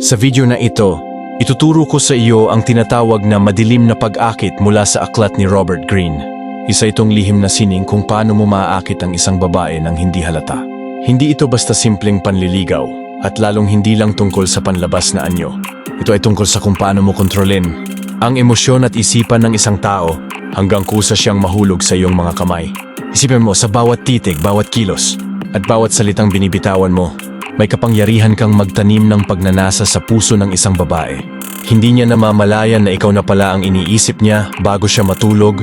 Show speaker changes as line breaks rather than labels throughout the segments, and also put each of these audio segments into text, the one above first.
Sa video na ito, ituturo ko sa iyo ang tinatawag na madilim na pag-akit mula sa aklat ni Robert Greene. Isa itong lihim na sining kung paano mo maaakit ang isang babae ng hindi halata. Hindi ito basta simpleng panliligaw at lalong hindi lang tungkol sa panlabas na anyo. Ito ay tungkol sa kung paano mo kontrolin ang emosyon at isipan ng isang tao hanggang kusa siyang mahulog sa iyong mga kamay. Isipin mo sa bawat titig, bawat kilos, at bawat salitang binibitawan mo, may kapangyarihan kang magtanim ng pagnanasa sa puso ng isang babae. Hindi niya namamalayan na ikaw na pala ang iniisip niya bago siya matulog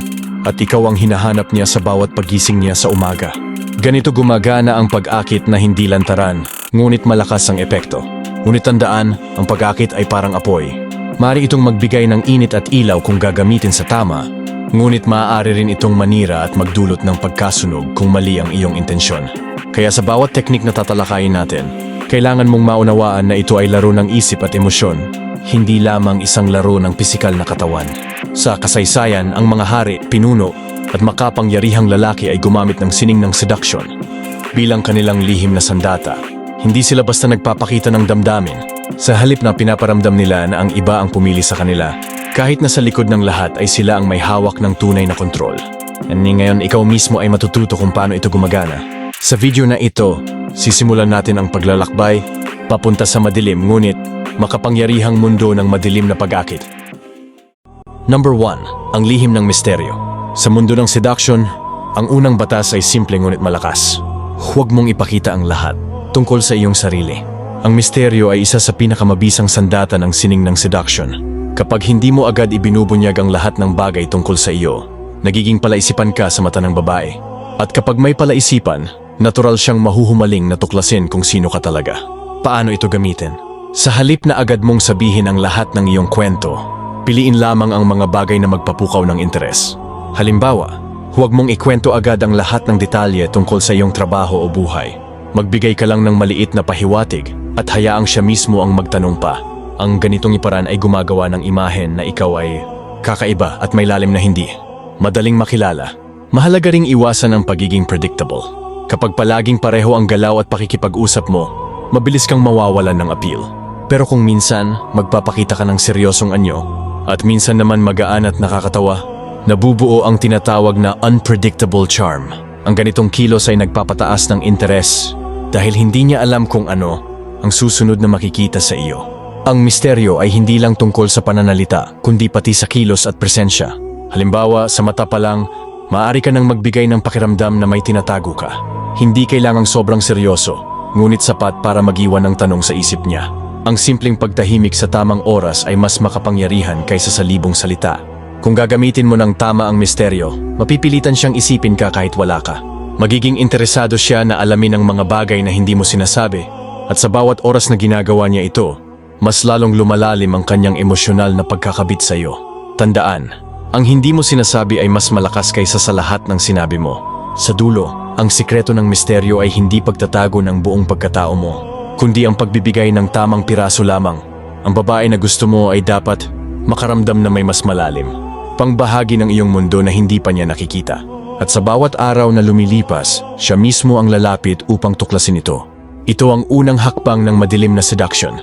at ikaw ang hinahanap niya sa bawat pagising niya sa umaga. Ganito gumagana ang pag-akit na hindi lantaran, ngunit malakas ang epekto. Ngunit tandaan, ang pag-akit ay parang apoy. Mari itong magbigay ng init at ilaw kung gagamitin sa tama, ngunit maaari rin itong manira at magdulot ng pagkasunog kung mali ang iyong intensyon. Kaya sa bawat teknik na tatalakayin natin, kailangan mong maunawaan na ito ay laro ng isip at emosyon, hindi lamang isang laro ng pisikal na katawan. Sa kasaysayan, ang mga hari, pinuno, at makapangyarihang lalaki ay gumamit ng sining ng seduction. Bilang kanilang lihim na sandata, hindi sila basta nagpapakita ng damdamin. Sa halip na pinaparamdam nila na ang iba ang pumili sa kanila, kahit na sa likod ng lahat ay sila ang may hawak ng tunay na kontrol. And ngayon ikaw mismo ay matututo kung paano ito gumagana. Sa video na ito, sisimulan natin ang paglalakbay papunta sa madilim ngunit makapangyarihang mundo ng madilim na pag-akit. Number 1. Ang lihim ng misteryo. Sa mundo ng seduction, ang unang batas ay simple ngunit malakas. Huwag mong ipakita ang lahat tungkol sa iyong sarili. Ang misteryo ay isa sa pinakamabisang sandata ng sining ng seduction. Kapag hindi mo agad ibinubunyag ang lahat ng bagay tungkol sa iyo, nagiging palaisipan ka sa mata ng babae. At kapag may palaisipan, natural siyang mahuhumaling na tuklasin kung sino ka talaga. Paano ito gamitin? Sa halip na agad mong sabihin ang lahat ng iyong kwento, piliin lamang ang mga bagay na magpapukaw ng interes. Halimbawa, huwag mong ikwento agad ang lahat ng detalye tungkol sa iyong trabaho o buhay. Magbigay ka lang ng maliit na pahiwatig at hayaang siya mismo ang magtanong pa. Ang ganitong iparaan ay gumagawa ng imahen na ikaw ay kakaiba at may lalim na hindi. Madaling makilala. Mahalaga ring iwasan ang pagiging predictable. Kapag palaging pareho ang galaw at pakikipag-usap mo, mabilis kang mawawalan ng appeal. Pero kung minsan, magpapakita ka ng seryosong anyo, at minsan naman magaan at nakakatawa, nabubuo ang tinatawag na unpredictable charm. Ang ganitong kilos ay nagpapataas ng interes dahil hindi niya alam kung ano ang susunod na makikita sa iyo. Ang misteryo ay hindi lang tungkol sa pananalita, kundi pati sa kilos at presensya. Halimbawa, sa mata pa lang, maaari ka nang magbigay ng pakiramdam na may tinatago ka. Hindi kailangang sobrang seryoso, ngunit sapat para magiwan ng tanong sa isip niya. Ang simpleng pagtahimik sa tamang oras ay mas makapangyarihan kaysa sa libong salita. Kung gagamitin mo ng tama ang misteryo, mapipilitan siyang isipin ka kahit wala ka. Magiging interesado siya na alamin ang mga bagay na hindi mo sinasabi at sa bawat oras na ginagawa niya ito, mas lalong lumalalim ang kanyang emosyonal na pagkakabit sa iyo. Tandaan, ang hindi mo sinasabi ay mas malakas kaysa sa lahat ng sinabi mo. Sa dulo, ang sikreto ng misteryo ay hindi pagtatago ng buong pagkatao mo, kundi ang pagbibigay ng tamang piraso lamang. Ang babae na gusto mo ay dapat makaramdam na may mas malalim. Pangbahagi ng iyong mundo na hindi pa niya nakikita. At sa bawat araw na lumilipas, siya mismo ang lalapit upang tuklasin ito. Ito ang unang hakbang ng madilim na seduction.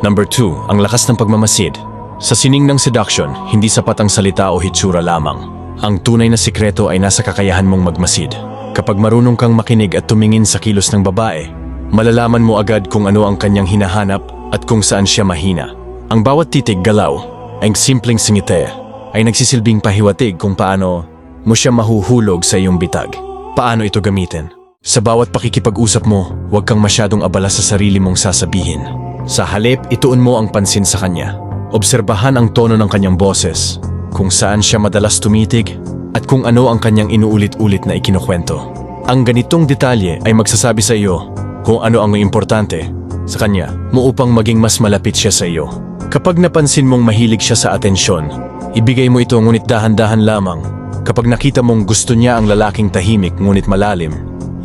Number 2, ang lakas ng pagmamasid. Sa sining ng seduction, hindi sapat ang salita o hitsura lamang. Ang tunay na sikreto ay nasa kakayahan mong magmasid. Kapag marunong kang makinig at tumingin sa kilos ng babae, malalaman mo agad kung ano ang kanyang hinahanap at kung saan siya mahina. Ang bawat titig galaw, ang simpleng singite, ay nagsisilbing pahiwatig kung paano mo siya mahuhulog sa iyong bitag. Paano ito gamitin? Sa bawat pakikipag-usap mo, huwag kang masyadong abala sa sarili mong sasabihin. Sa halip, ituon mo ang pansin sa kanya. Obserbahan ang tono ng kanyang boses, kung saan siya madalas tumitig, at kung ano ang kanyang inuulit-ulit na ikinukwento. Ang ganitong detalye ay magsasabi sa iyo kung ano ang importante sa kanya mo upang maging mas malapit siya sa iyo. Kapag napansin mong mahilig siya sa atensyon, ibigay mo ito ngunit dahan-dahan lamang. Kapag nakita mong gusto niya ang lalaking tahimik ngunit malalim,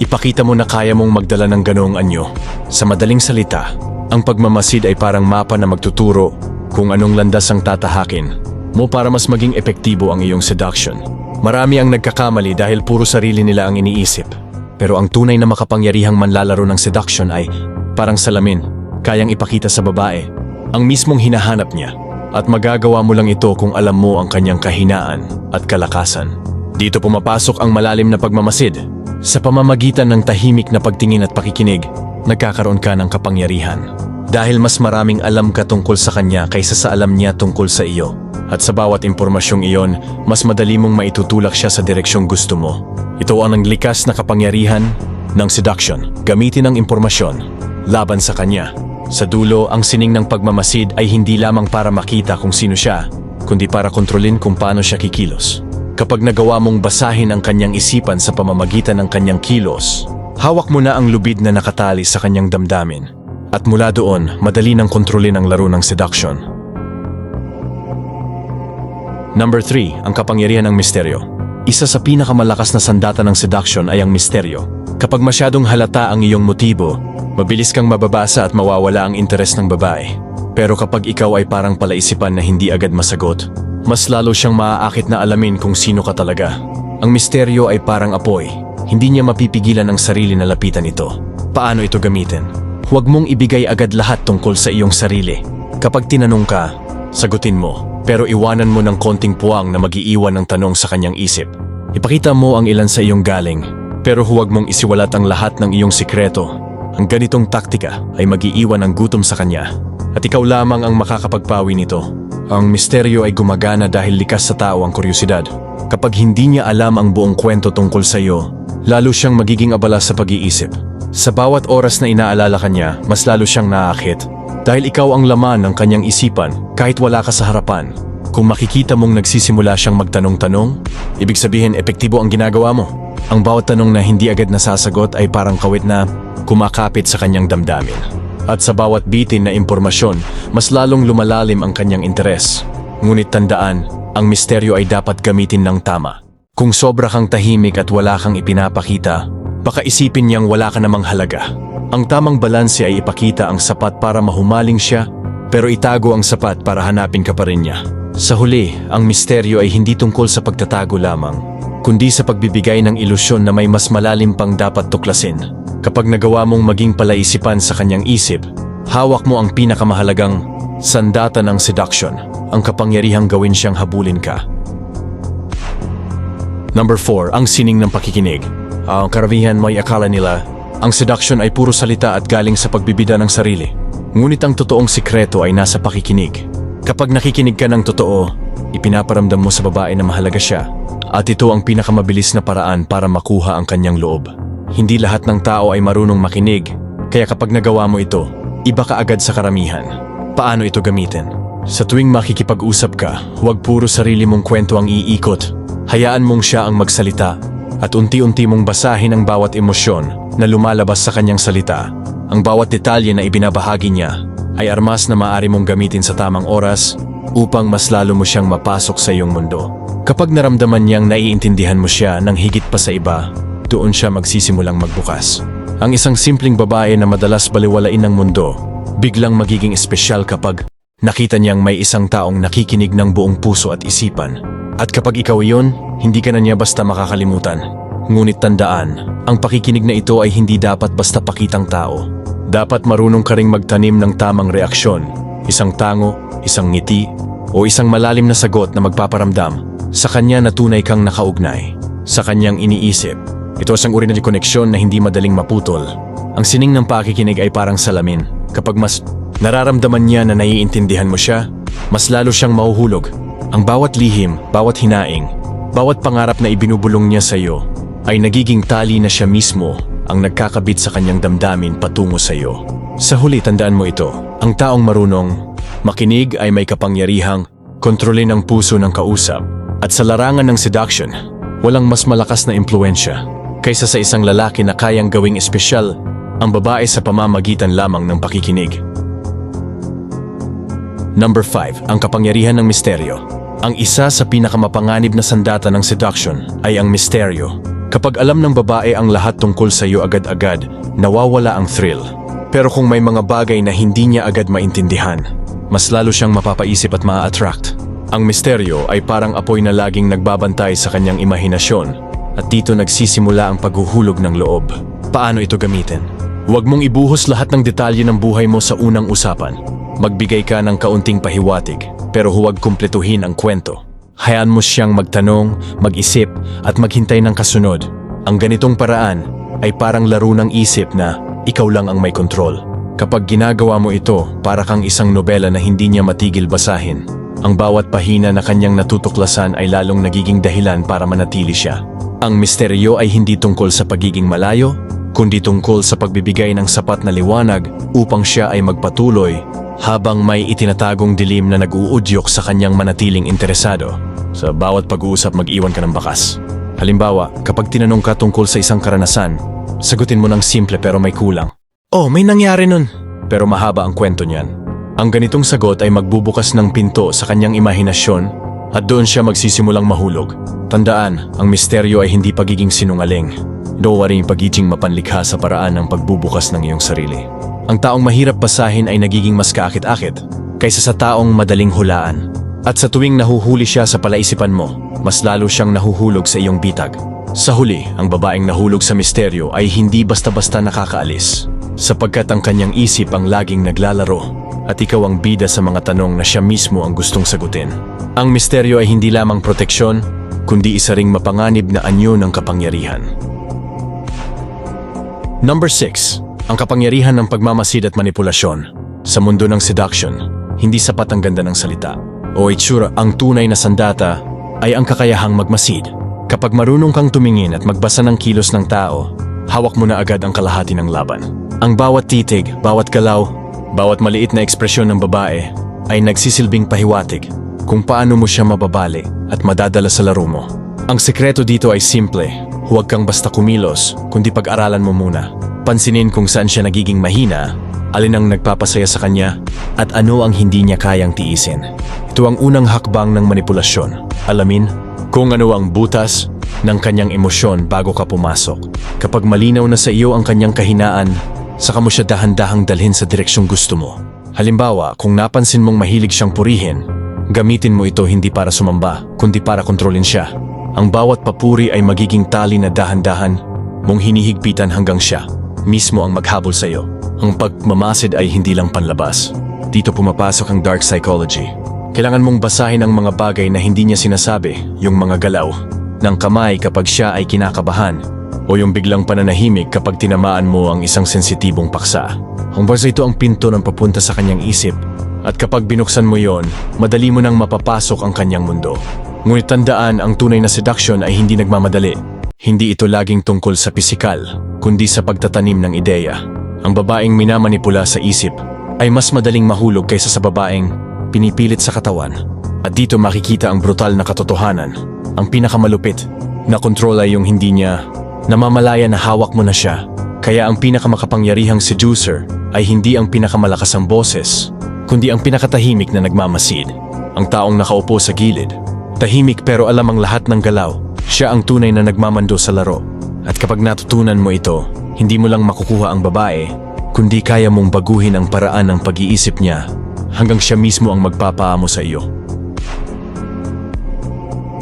ipakita mo na kaya mong magdala ng ganoong anyo. Sa madaling salita, ang pagmamasid ay parang mapa na magtuturo kung anong landas ang tatahakin mo para mas maging epektibo ang iyong seduction. Marami ang nagkakamali dahil puro sarili nila ang iniisip. Pero ang tunay na makapangyarihang manlalaro ng seduction ay parang salamin, kayang ipakita sa babae ang mismong hinahanap niya at magagawa mo lang ito kung alam mo ang kanyang kahinaan at kalakasan. Dito pumapasok ang malalim na pagmamasid. Sa pamamagitan ng tahimik na pagtingin at pakikinig, nagkakaroon ka ng kapangyarihan. Dahil mas maraming alam ka tungkol sa kanya kaysa sa alam niya tungkol sa iyo. At sa bawat impormasyong iyon, mas madali mong maitutulak siya sa direksyong gusto mo. Ito ang likas na kapangyarihan ng seduction. Gamitin ang impormasyon laban sa kanya. Sa dulo, ang sining ng pagmamasid ay hindi lamang para makita kung sino siya, kundi para kontrolin kung paano siya kikilos. Kapag nagawa mong basahin ang kanyang isipan sa pamamagitan ng kanyang kilos, hawak mo na ang lubid na nakatali sa kanyang damdamin. At mula doon, madali nang kontrolin ang laro ng seduction. Number 3, ang kapangyarihan ng misteryo. Isa sa pinakamalakas na sandata ng seduction ay ang misteryo. Kapag masyadong halata ang iyong motibo, mabilis kang mababasa at mawawala ang interes ng babae. Pero kapag ikaw ay parang palaisipan na hindi agad masagot, mas lalo siyang maaakit na alamin kung sino ka talaga. Ang misteryo ay parang apoy. Hindi niya mapipigilan ang sarili na lapitan ito. Paano ito gamitin? Huwag mong ibigay agad lahat tungkol sa iyong sarili. Kapag tinanong ka, sagutin mo. Pero iwanan mo ng konting puwang na magiiwan ng tanong sa kanyang isip. Ipakita mo ang ilan sa iyong galing, pero huwag mong isiwalat ang lahat ng iyong sikreto. Ang ganitong taktika ay magiiwan ng gutom sa kanya. At ikaw lamang ang makakapagpawi nito. Ang misteryo ay gumagana dahil likas sa tao ang kuryosidad. Kapag hindi niya alam ang buong kwento tungkol sa iyo, lalo siyang magiging abala sa pag-iisip. Sa bawat oras na inaalala ka niya, mas lalo siyang naakit. Dahil ikaw ang laman ng kanyang isipan kahit wala ka sa harapan. Kung makikita mong nagsisimula siyang magtanong-tanong, ibig sabihin epektibo ang ginagawa mo. Ang bawat tanong na hindi agad nasasagot ay parang kawit na kumakapit sa kanyang damdamin. At sa bawat bitin na impormasyon, mas lalong lumalalim ang kanyang interes. Ngunit tandaan, ang misteryo ay dapat gamitin ng tama. Kung sobra kang tahimik at wala kang ipinapakita, baka isipin niyang wala ka namang halaga. Ang tamang balanse ay ipakita ang sapat para mahumaling siya, pero itago ang sapat para hanapin ka pa rin niya. Sa huli, ang misteryo ay hindi tungkol sa pagtatago lamang, kundi sa pagbibigay ng ilusyon na may mas malalim pang dapat tuklasin. Kapag nagawa mong maging palaisipan sa kanyang isip, hawak mo ang pinakamahalagang sandata ng seduction, ang kapangyarihang gawin siyang habulin ka. Number 4, ang sining ng pakikinig. Ang karamihan may akala nila, ang seduction ay puro salita at galing sa pagbibida ng sarili. Ngunit ang totoong sikreto ay nasa pakikinig. Kapag nakikinig ka ng totoo, ipinaparamdam mo sa babae na mahalaga siya. At ito ang pinakamabilis na paraan para makuha ang kanyang loob. Hindi lahat ng tao ay marunong makinig, kaya kapag nagawa mo ito, iba ka agad sa karamihan. Paano ito gamitin? Sa tuwing makikipag-usap ka, huwag puro sarili mong kwento ang iikot. Hayaan mong siya ang magsalita at unti-unti mong basahin ang bawat emosyon na lumalabas sa kanyang salita. Ang bawat detalye na ibinabahagi niya ay armas na maaari mong gamitin sa tamang oras upang mas lalo mo siyang mapasok sa iyong mundo. Kapag naramdaman niyang naiintindihan mo siya ng higit pa sa iba, doon siya magsisimulang magbukas. Ang isang simpleng babae na madalas baliwalain ng mundo, biglang magiging espesyal kapag nakita niyang may isang taong nakikinig ng buong puso at isipan. At kapag ikaw iyon, hindi ka na niya basta makakalimutan. Ngunit tandaan, ang pakikinig na ito ay hindi dapat basta pakitang tao. Dapat marunong ka ring magtanim ng tamang reaksyon, isang tango, isang ngiti, o isang malalim na sagot na magpaparamdam sa kanya na tunay kang nakaugnay, sa kanyang iniisip. Ito ang uri ng koneksyon na hindi madaling maputol. Ang sining ng pakikinig ay parang salamin. Kapag mas nararamdaman niya na naiintindihan mo siya, mas lalo siyang mahuhulog. Ang bawat lihim, bawat hinaing, bawat pangarap na ibinubulong niya sa iyo ay nagiging tali na siya mismo ang nagkakabit sa kanyang damdamin patungo sa iyo. Sa huli, tandaan mo ito. Ang taong marunong, makinig ay may kapangyarihang kontrolin ang puso ng kausap. At sa larangan ng seduction, walang mas malakas na impluensya kaysa sa isang lalaki na kayang gawing espesyal ang babae sa pamamagitan lamang ng pakikinig. Number 5. Ang kapangyarihan ng misteryo. Ang isa sa pinakamapanganib na sandata ng seduction ay ang misteryo. Kapag alam ng babae ang lahat tungkol sa iyo agad-agad, nawawala ang thrill. Pero kung may mga bagay na hindi niya agad maintindihan, mas lalo siyang mapapaisip at maa-attract. Ang misteryo ay parang apoy na laging nagbabantay sa kanyang imahinasyon at dito nagsisimula ang paghuhulog ng loob. Paano ito gamitin? Huwag mong ibuhos lahat ng detalye ng buhay mo sa unang usapan. Magbigay ka ng kaunting pahiwatig, pero huwag kumpletuhin ang kwento. Hayaan mo siyang magtanong, mag-isip, at maghintay ng kasunod. Ang ganitong paraan ay parang laro ng isip na ikaw lang ang may kontrol. Kapag ginagawa mo ito, para kang isang nobela na hindi niya matigil basahin. Ang bawat pahina na kanyang natutuklasan ay lalong nagiging dahilan para manatili siya. Ang misteryo ay hindi tungkol sa pagiging malayo, kundi tungkol sa pagbibigay ng sapat na liwanag upang siya ay magpatuloy habang may itinatagong dilim na nag-uudyok sa kanyang manatiling interesado. Sa bawat pag-uusap mag-iwan ka ng bakas. Halimbawa, kapag tinanong ka tungkol sa isang karanasan, sagutin mo ng simple pero may kulang. Oh, may nangyari nun. Pero mahaba ang kwento niyan. Ang ganitong sagot ay magbubukas ng pinto sa kanyang imahinasyon at doon siya magsisimulang mahulog. Tandaan, ang misteryo ay hindi pagiging sinungaling. Ito rin pagiging mapanlikha sa paraan ng pagbubukas ng iyong sarili. Ang taong mahirap basahin ay nagiging mas kaakit-akit kaysa sa taong madaling hulaan. At sa tuwing nahuhuli siya sa palaisipan mo, mas lalo siyang nahuhulog sa iyong bitag. Sa huli, ang babaeng nahulog sa misteryo ay hindi basta-basta nakakaalis. Sapagkat ang kanyang isip ang laging naglalaro at ikaw ang bida sa mga tanong na siya mismo ang gustong sagutin. Ang misteryo ay hindi lamang proteksyon, kundi isa ring mapanganib na anyo ng kapangyarihan. Number 6. Ang kapangyarihan ng pagmamasid at manipulasyon. Sa mundo ng seduction, hindi sapat ang ganda ng salita. O itsura, ang tunay na sandata ay ang kakayahang magmasid. Kapag marunong kang tumingin at magbasa ng kilos ng tao, hawak mo na agad ang kalahati ng laban. Ang bawat titig, bawat galaw, bawat maliit na ekspresyon ng babae ay nagsisilbing pahiwatig kung paano mo siya mababali at madadala sa laro mo. Ang sekreto dito ay simple, huwag kang basta kumilos, kundi pag-aralan mo muna. Pansinin kung saan siya nagiging mahina, alin ang nagpapasaya sa kanya, at ano ang hindi niya kayang tiisin. Ito ang unang hakbang ng manipulasyon. Alamin kung ano ang butas ng kanyang emosyon bago ka pumasok. Kapag malinaw na sa iyo ang kanyang kahinaan, saka mo siya dahan-dahang dalhin sa direksyong gusto mo. Halimbawa, kung napansin mong mahilig siyang purihin, gamitin mo ito hindi para sumamba, kundi para kontrolin siya. Ang bawat papuri ay magiging tali na dahan-dahan mong hinihigpitan hanggang siya mismo ang maghabol sa iyo. Ang pagmamasid ay hindi lang panlabas. Dito pumapasok ang dark psychology. Kailangan mong basahin ang mga bagay na hindi niya sinasabi, yung mga galaw, ng kamay kapag siya ay kinakabahan, o yung biglang pananahimik kapag tinamaan mo ang isang sensitibong paksa. Ang basa ito ang pinto ng papunta sa kanyang isip, at kapag binuksan mo yon, madali mo nang mapapasok ang kanyang mundo. Ngunit tandaan ang tunay na seduction ay hindi nagmamadali. Hindi ito laging tungkol sa pisikal, kundi sa pagtatanim ng ideya. Ang babaeng minamanipula sa isip ay mas madaling mahulog kaysa sa babaeng pinipilit sa katawan. At dito makikita ang brutal na katotohanan. Ang pinakamalupit na kontrol ay yung hindi niya namamalaya na hawak mo na siya. Kaya ang pinakamakapangyarihang seducer ay hindi ang pinakamalakas ang boses, kundi ang pinakatahimik na nagmamasid. Ang taong nakaupo sa gilid. Tahimik pero alam ang lahat ng galaw. Siya ang tunay na nagmamando sa laro. At kapag natutunan mo ito, hindi mo lang makukuha ang babae, kundi kaya mong baguhin ang paraan ng pag-iisip niya hanggang siya mismo ang magpapaamo sa iyo.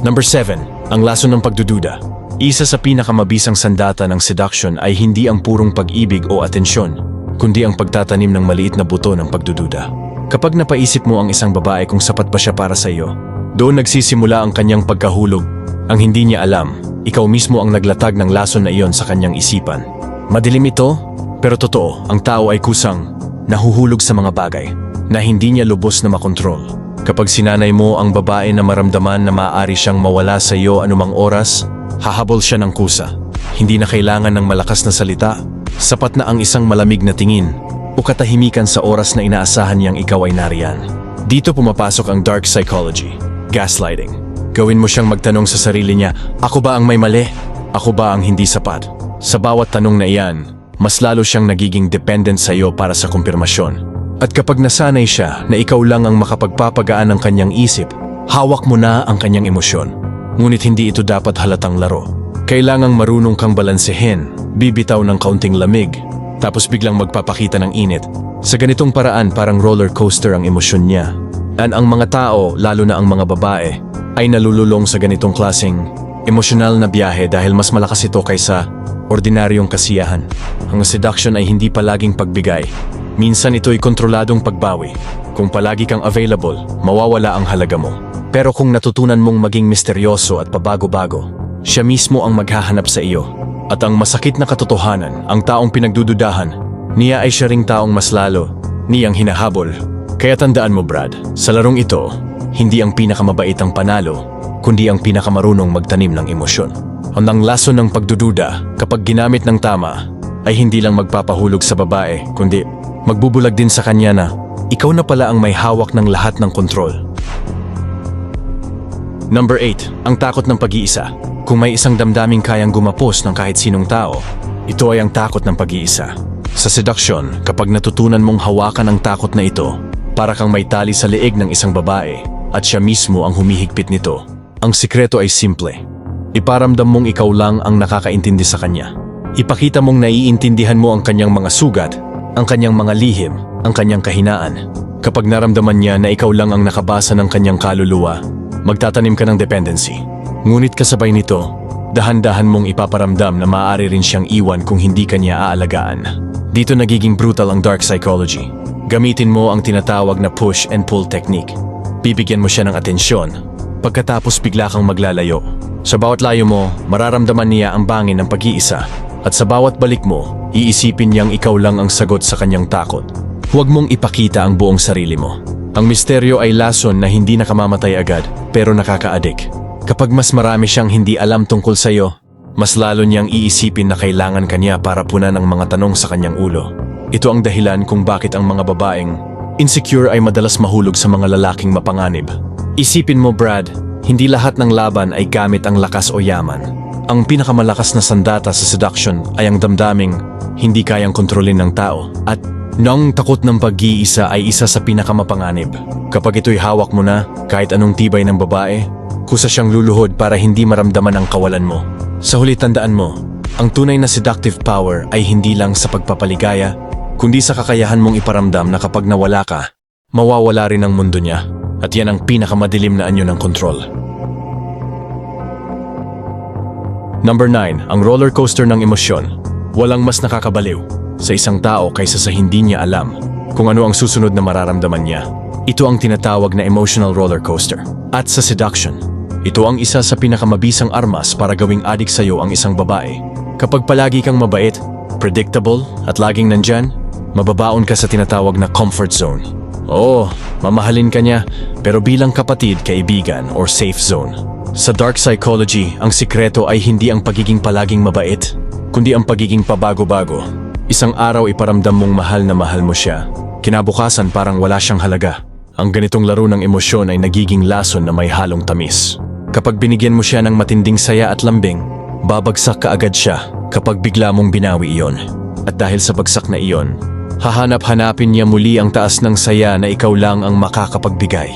Number 7. Ang laso ng pagdududa. Isa sa pinakamabisang sandata ng seduction ay hindi ang purong pag-ibig o atensyon, kundi ang pagtatanim ng maliit na buto ng pagdududa. Kapag napaisip mo ang isang babae kung sapat ba siya para sa iyo, doon nagsisimula ang kanyang pagkahulog. Ang hindi niya alam, ikaw mismo ang naglatag ng laso na iyon sa kanyang isipan. Madilim ito, pero totoo, ang tao ay kusang nahuhulog sa mga bagay na hindi niya lubos na makontrol. Kapag sinanay mo ang babae na maramdaman na maaari siyang mawala sa iyo anumang oras, hahabol siya ng kusa. Hindi na kailangan ng malakas na salita, sapat na ang isang malamig na tingin o katahimikan sa oras na inaasahan niyang ikaw ay nariyan. Dito pumapasok ang dark psychology, gaslighting. Gawin mo siyang magtanong sa sarili niya, ako ba ang may mali? Ako ba ang hindi sapat? Sa bawat tanong na iyan, mas lalo siyang nagiging dependent sa iyo para sa kumpirmasyon. At kapag nasanay siya na ikaw lang ang makapagpapagaan ng kanyang isip, hawak mo na ang kanyang emosyon. Ngunit hindi ito dapat halatang laro. Kailangang marunong kang balansehin, bibitaw ng kaunting lamig, tapos biglang magpapakita ng init. Sa ganitong paraan parang roller coaster ang emosyon niya. At ang mga tao, lalo na ang mga babae, ay nalululong sa ganitong klaseng emosyonal na biyahe dahil mas malakas ito kaysa ordinaryong kasiyahan. Ang seduction ay hindi palaging pagbigay. Minsan ito'y kontroladong pagbawi. Kung palagi kang available, mawawala ang halaga mo. Pero kung natutunan mong maging misteryoso at pabago-bago, siya mismo ang maghahanap sa iyo. At ang masakit na katotohanan, ang taong pinagdududahan, niya ay siya ring taong mas lalo, niyang hinahabol. Kaya tandaan mo Brad, sa larong ito, hindi ang pinakamabait ang panalo, kundi ang pinakamarunong magtanim ng emosyon. Ang lason ng pagdududa, kapag ginamit ng tama, ay hindi lang magpapahulog sa babae, kundi magbubulag din sa kanya na ikaw na pala ang may hawak ng lahat ng kontrol. Number 8, ang takot ng pag-iisa. Kung may isang damdaming kayang gumapos ng kahit sinong tao, ito ay ang takot ng pag-iisa. Sa seduction, kapag natutunan mong hawakan ang takot na ito, para kang may tali sa leeg ng isang babae at siya mismo ang humihigpit nito. Ang sikreto ay simple. Iparamdam mong ikaw lang ang nakakaintindi sa kanya. Ipakita mong naiintindihan mo ang kanyang mga sugat, ang kanyang mga lihim, ang kanyang kahinaan. Kapag naramdaman niya na ikaw lang ang nakabasa ng kanyang kaluluwa, magtatanim ka ng dependency. Ngunit kasabay nito, dahan-dahan mong ipaparamdam na maaari rin siyang iwan kung hindi kanya aalagaan. Dito nagiging brutal ang dark psychology. Gamitin mo ang tinatawag na push and pull technique. Bibigyan mo siya ng atensyon, pagkatapos bigla kang maglalayo. Sa bawat layo mo, mararamdaman niya ang bangin ng pag-iisa. At sa bawat balik mo, iisipin niyang ikaw lang ang sagot sa kanyang takot. Huwag mong ipakita ang buong sarili mo. Ang misteryo ay lason na hindi nakamamatay agad, pero nakakaadik. Kapag mas marami siyang hindi alam tungkol sa iyo, mas lalo niyang iisipin na kailangan kanya para punan ang mga tanong sa kanyang ulo. Ito ang dahilan kung bakit ang mga babaeng insecure ay madalas mahulog sa mga lalaking mapanganib. Isipin mo Brad, hindi lahat ng laban ay gamit ang lakas o yaman. Ang pinakamalakas na sandata sa seduction ay ang damdaming hindi kayang kontrolin ng tao at nang takot ng pag-iisa ay isa sa pinakamapanganib. Kapag ito'y hawak mo na, kahit anong tibay ng babae, kusa siyang luluhod para hindi maramdaman ang kawalan mo. Sa huli tandaan mo, ang tunay na seductive power ay hindi lang sa pagpapaligaya, kundi sa kakayahan mong iparamdam na kapag nawala ka, mawawala rin ang mundo niya. At yan ang pinakamadilim na anyo ng kontrol. Number 9, ang roller coaster ng emosyon. Walang mas nakakabaliw sa isang tao kaysa sa hindi niya alam kung ano ang susunod na mararamdaman niya. Ito ang tinatawag na emotional roller coaster. At sa seduction, ito ang isa sa pinakamabisang armas para gawing adik sa iyo ang isang babae. Kapag palagi kang mabait, predictable at laging nandyan, mababaon ka sa tinatawag na comfort zone. Oo, mamahalin ka niya, pero bilang kapatid, kaibigan, or safe zone. Sa dark psychology, ang sikreto ay hindi ang pagiging palaging mabait, kundi ang pagiging pabago-bago. Isang araw iparamdam mong mahal na mahal mo siya. Kinabukasan parang wala siyang halaga. Ang ganitong laro ng emosyon ay nagiging lason na may halong tamis. Kapag binigyan mo siya ng matinding saya at lambing, babagsak ka agad siya kapag bigla mong binawi iyon. At dahil sa bagsak na iyon, hahanap-hanapin niya muli ang taas ng saya na ikaw lang ang makakapagbigay.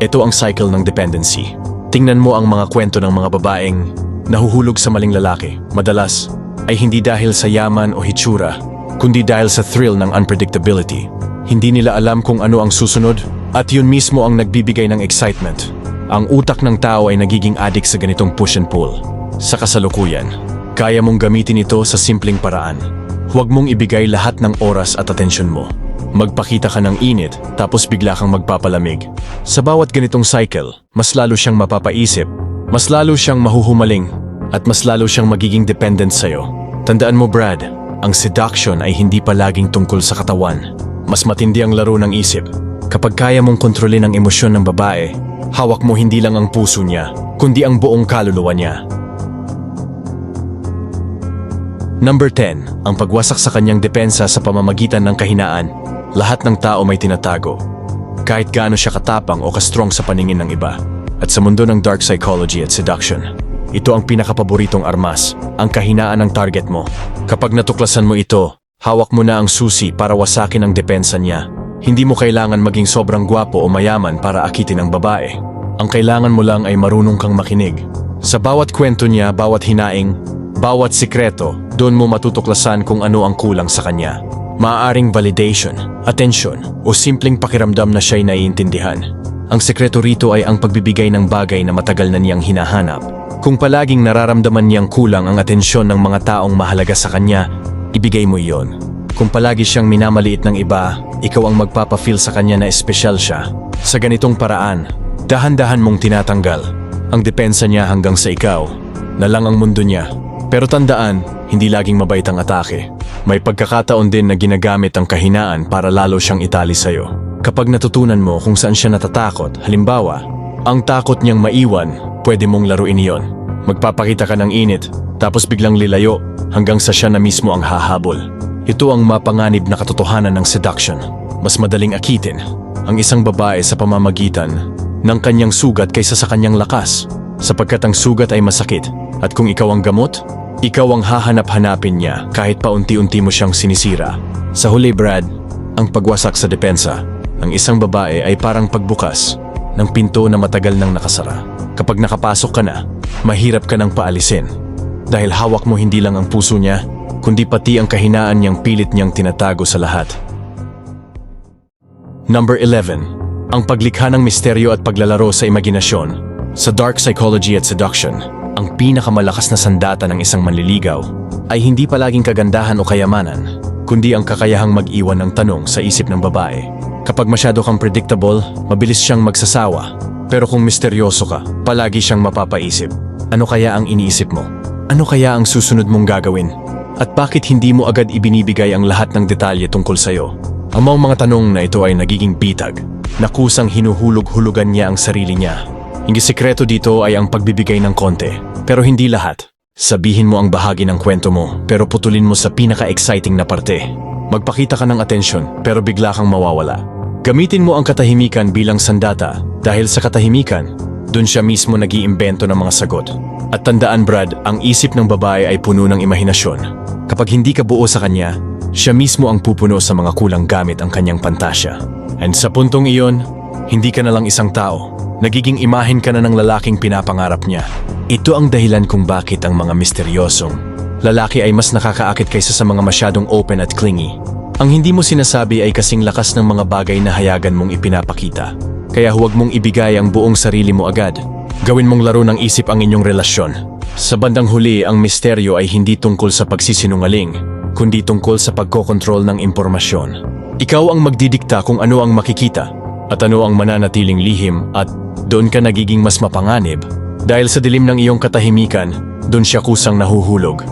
Ito ang cycle ng dependency. Tingnan mo ang mga kwento ng mga babaeng nahuhulog sa maling lalaki. Madalas ay hindi dahil sa yaman o hitsura, kundi dahil sa thrill ng unpredictability. Hindi nila alam kung ano ang susunod at yun mismo ang nagbibigay ng excitement. Ang utak ng tao ay nagiging addict sa ganitong push and pull. Sa kasalukuyan, kaya mong gamitin ito sa simpleng paraan. Huwag mong ibigay lahat ng oras at atensyon mo. Magpakita ka ng init tapos bigla kang magpapalamig. Sa bawat ganitong cycle, mas lalo siyang mapapaisip, mas lalo siyang mahuhumaling, at mas lalo siyang magiging dependent sa'yo. Tandaan mo Brad, ang seduction ay hindi palaging tungkol sa katawan. Mas matindi ang laro ng isip. Kapag kaya mong kontrolin ang emosyon ng babae, hawak mo hindi lang ang puso niya, kundi ang buong kaluluwa niya. Number 10, ang pagwasak sa kanyang depensa sa pamamagitan ng kahinaan. Lahat ng tao may tinatago. Kahit gaano siya katapang o kastrong sa paningin ng iba. At sa mundo ng dark psychology at seduction, ito ang pinakapaboritong armas, ang kahinaan ng target mo. Kapag natuklasan mo ito, hawak mo na ang susi para wasakin ang depensa niya. Hindi mo kailangan maging sobrang gwapo o mayaman para akitin ang babae. Ang kailangan mo lang ay marunong kang makinig. Sa bawat kwento niya, bawat hinaing, bawat sikreto, doon mo matutuklasan kung ano ang kulang sa kanya. Maaaring validation, attention, o simpleng pakiramdam na siya'y naiintindihan. Ang sekreto rito ay ang pagbibigay ng bagay na matagal na niyang hinahanap. Kung palaging nararamdaman niyang kulang ang atensyon ng mga taong mahalaga sa kanya, ibigay mo iyon. Kung palagi siyang minamaliit ng iba, ikaw ang magpapafeel sa kanya na espesyal siya. Sa ganitong paraan, dahan-dahan mong tinatanggal ang depensa niya hanggang sa ikaw na lang ang mundo niya. Pero tandaan, hindi laging mabait ang atake. May pagkakataon din na ginagamit ang kahinaan para lalo siyang itali sa'yo. Kapag natutunan mo kung saan siya natatakot, halimbawa, ang takot niyang maiwan, pwede mong laruin iyon. Magpapakita ka ng init, tapos biglang lilayo hanggang sa siya na mismo ang hahabol. Ito ang mapanganib na katotohanan ng seduction. Mas madaling akitin ang isang babae sa pamamagitan ng kanyang sugat kaysa sa kanyang lakas, sapagkat ang sugat ay masakit. At kung ikaw ang gamot, ikaw ang hahanap-hanapin niya kahit paunti-unti mo siyang sinisira. Sa huli, Brad, ang pagwasak sa depensa ng isang babae ay parang pagbukas ng pinto na matagal nang nakasara. Kapag nakapasok ka na, mahirap ka nang paalisin. Dahil hawak mo hindi lang ang puso niya, kundi pati ang kahinaan niyang pilit niyang tinatago sa lahat. Number 11. Ang paglikha ng misteryo at paglalaro sa imaginasyon. Sa dark psychology at seduction, ang pinakamalakas na sandata ng isang manliligaw ay hindi palaging kagandahan o kayamanan, kundi ang kakayahang mag-iwan ng tanong sa isip ng babae. Kapag masyado kang predictable, mabilis siyang magsasawa. Pero kung misteryoso ka, palagi siyang mapapaisip. Ano kaya ang iniisip mo? Ano kaya ang susunod mong gagawin? At bakit hindi mo agad ibinibigay ang lahat ng detalye tungkol sa'yo? Ang mga tanong na ito ay nagiging bitag, na kusang hinuhulog-hulugan niya ang sarili niya. Ang sikreto dito ay ang pagbibigay ng konti, pero hindi lahat. Sabihin mo ang bahagi ng kwento mo, pero putulin mo sa pinaka-exciting na parte. Magpakita ka ng atensyon, pero bigla kang mawawala. Gamitin mo ang katahimikan bilang sandata, dahil sa katahimikan, dun siya mismo nag-iimbento ng mga sagot. At tandaan Brad, ang isip ng babae ay puno ng imahinasyon. Kapag hindi ka buo sa kanya, siya mismo ang pupuno sa mga kulang gamit ang kanyang pantasya. And sa puntong iyon, hindi ka na lang isang tao. Nagiging imahin ka na ng lalaking pinapangarap niya. Ito ang dahilan kung bakit ang mga misteryosong lalaki ay mas nakakaakit kaysa sa mga masyadong open at clingy. Ang hindi mo sinasabi ay kasing lakas ng mga bagay na hayagan mong ipinapakita. Kaya huwag mong ibigay ang buong sarili mo agad. Gawin mong laro ng isip ang inyong relasyon. Sa bandang huli, ang misteryo ay hindi tungkol sa pagsisinungaling, kundi tungkol sa pagkokontrol ng impormasyon. Ikaw ang magdidikta kung ano ang makikita at ano ang mananatiling lihim at doon ka nagiging mas mapanganib dahil sa dilim ng iyong katahimikan, doon siya kusang nahuhulog.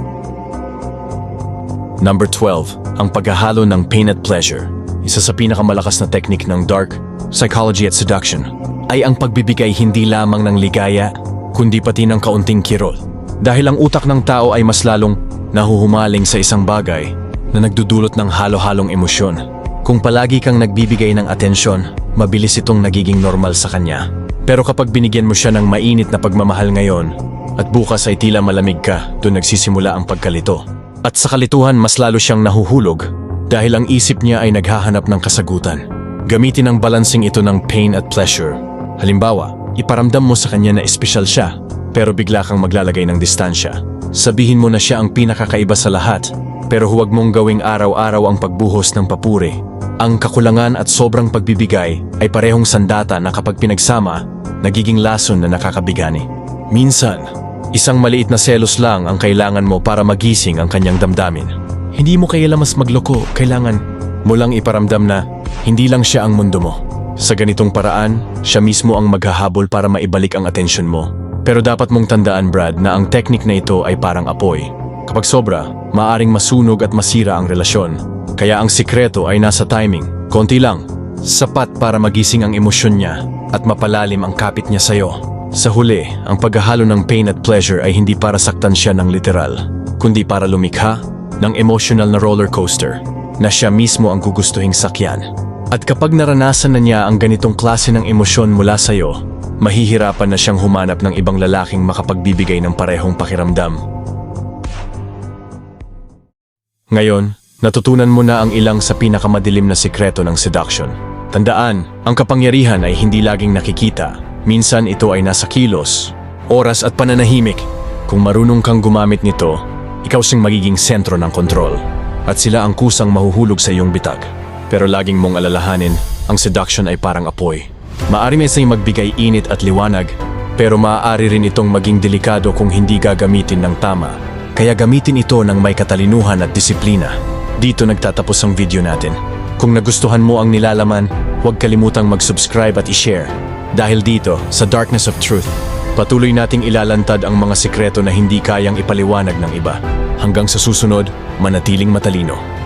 Number 12, ang paghahalo ng pain at pleasure. Isa sa pinakamalakas na teknik ng dark, psychology at seduction, ay ang pagbibigay hindi lamang ng ligaya, kundi pati ng kaunting kirot. Dahil ang utak ng tao ay mas lalong nahuhumaling sa isang bagay na nagdudulot ng halo-halong emosyon. Kung palagi kang nagbibigay ng atensyon, mabilis itong nagiging normal sa kanya. Pero kapag binigyan mo siya ng mainit na pagmamahal ngayon, at bukas ay tila malamig ka, doon nagsisimula ang pagkalito. At sa kalituhan mas lalo siyang nahuhulog dahil ang isip niya ay naghahanap ng kasagutan. Gamitin ang balancing ito ng pain at pleasure. Halimbawa, iparamdam mo sa kanya na espesyal siya, pero bigla kang maglalagay ng distansya. Sabihin mo na siya ang pinakakaiba sa lahat, pero huwag mong gawing araw-araw ang pagbuhos ng papuri. Ang kakulangan at sobrang pagbibigay ay parehong sandata na kapag pinagsama, nagiging lason na nakakabigani. Minsan, isang maliit na selos lang ang kailangan mo para magising ang kanyang damdamin. Hindi mo kailangan mas magloko, kailangan mo lang iparamdam na hindi lang siya ang mundo mo. Sa ganitong paraan, siya mismo ang maghahabol para maibalik ang atensyon mo. Pero dapat mong tandaan Brad na ang teknik na ito ay parang apoy. Kapag sobra, maaring masunog at masira ang relasyon. Kaya ang sikreto ay nasa timing. Konti lang. Sapat para magising ang emosyon niya at mapalalim ang kapit niya sa'yo. Sa huli, ang paghahalo ng pain at pleasure ay hindi para saktan siya ng literal, kundi para lumikha ng emotional na roller coaster na siya mismo ang gugustuhing sakyan. At kapag naranasan na niya ang ganitong klase ng emosyon mula sa'yo, mahihirapan na siyang humanap ng ibang lalaking makapagbibigay ng parehong pakiramdam. Ngayon, natutunan mo na ang ilang sa pinakamadilim na sikreto ng seduction. Tandaan, ang kapangyarihan ay hindi laging nakikita. Minsan ito ay nasa kilos, oras at pananahimik. Kung marunong kang gumamit nito, ikaw sing magiging sentro ng kontrol. At sila ang kusang mahuhulog sa iyong bitag. Pero laging mong alalahanin, ang seduction ay parang apoy. Maari may sa'yo magbigay init at liwanag, Pero maaari rin itong maging delikado kung hindi gagamitin ng tama. Kaya gamitin ito ng may katalinuhan at disiplina. Dito nagtatapos ang video natin. Kung nagustuhan mo ang nilalaman, huwag kalimutang mag-subscribe at i-share. Dahil dito, sa Darkness of Truth, patuloy nating ilalantad ang mga sikreto na hindi kayang ipaliwanag ng iba. Hanggang sa susunod, manatiling matalino.